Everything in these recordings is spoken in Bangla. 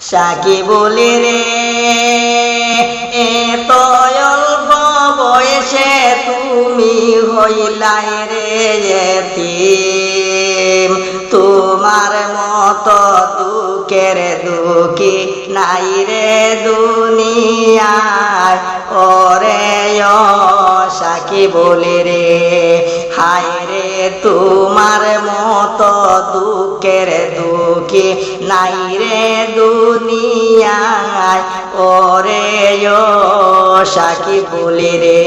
সাকি বলে রে এত অল্প বয়সে তুমি হইলাই রে এতিম। তোমার মতো দুঃখের দুঃখী নাই রে দুনিয়ায়। ওরে সাকি বলে রে, হায় রে তোমার মতো দুঃখের দুঃখী নাই রে দুনিয়ায়? ওরে ও সাকি বলে রে।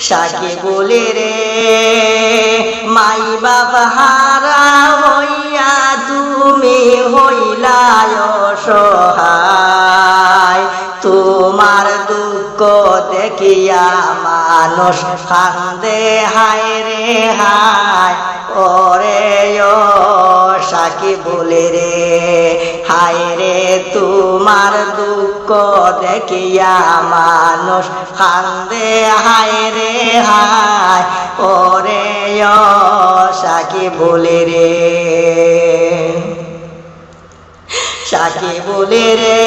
সাকি বলে রে, মাই বাবা হারা হইয়া তুমি হইলায় সহায় তোমার দুঃখ দেখিয়া মানুষ কান্দে, হায় রে হায়। ও সাকি বলে রে, হায় রে তোমার দুঃখ দেখিয়া মানুষ কান্দে, হায় রে হায় ওরে সাকি বলে রে। সাকি বলে রে,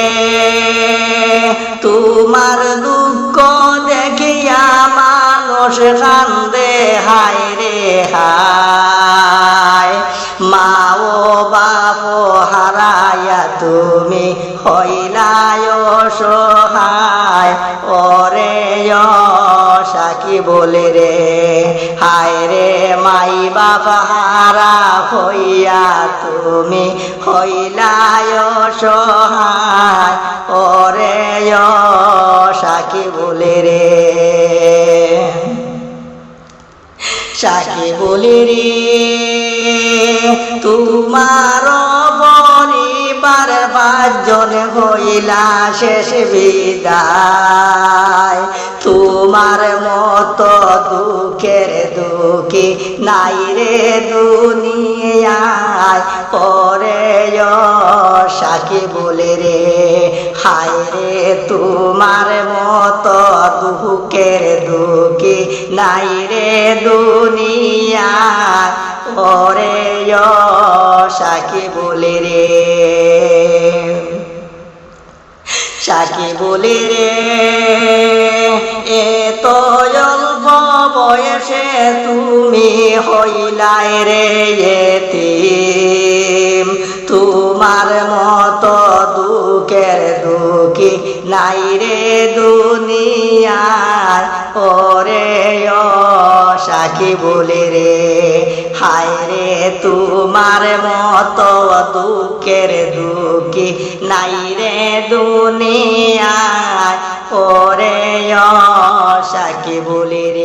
তোমার দুঃখ দেখিয়া মানুষ কান্দে, হায় রে হায় হইলায় সহায় ওরে সাকি বলে রে। হায় রে মাই বাবা, হারা হইয়া তুমি হইলায় সহায় ওরে সাকি বলে রে। সাকি বলে রে, তোমার পাঁচজন হইলা শেষ বিদায়। তোমার মতো দুঃখের দুঃখী নাই রে দুনিয়ায়। পরে সাকি বলে রে, হায় রে তোমার মতো দুঃখের দুঃখী নাই রে দুনিয়ায়। পরে সাকি বলে রে বলে রে, এ তো অল্প বয়সে তুমি হইলাই রে এতিম। তোমার মত দুঃখের দুঃখী নাই রে দুনিয়ার ওরে সাকি বলে রে, হায় রে তোমার মতো দুঃখের দুঃখী। নাই রে দুনিয়ায় ওরে সাকি বলে রে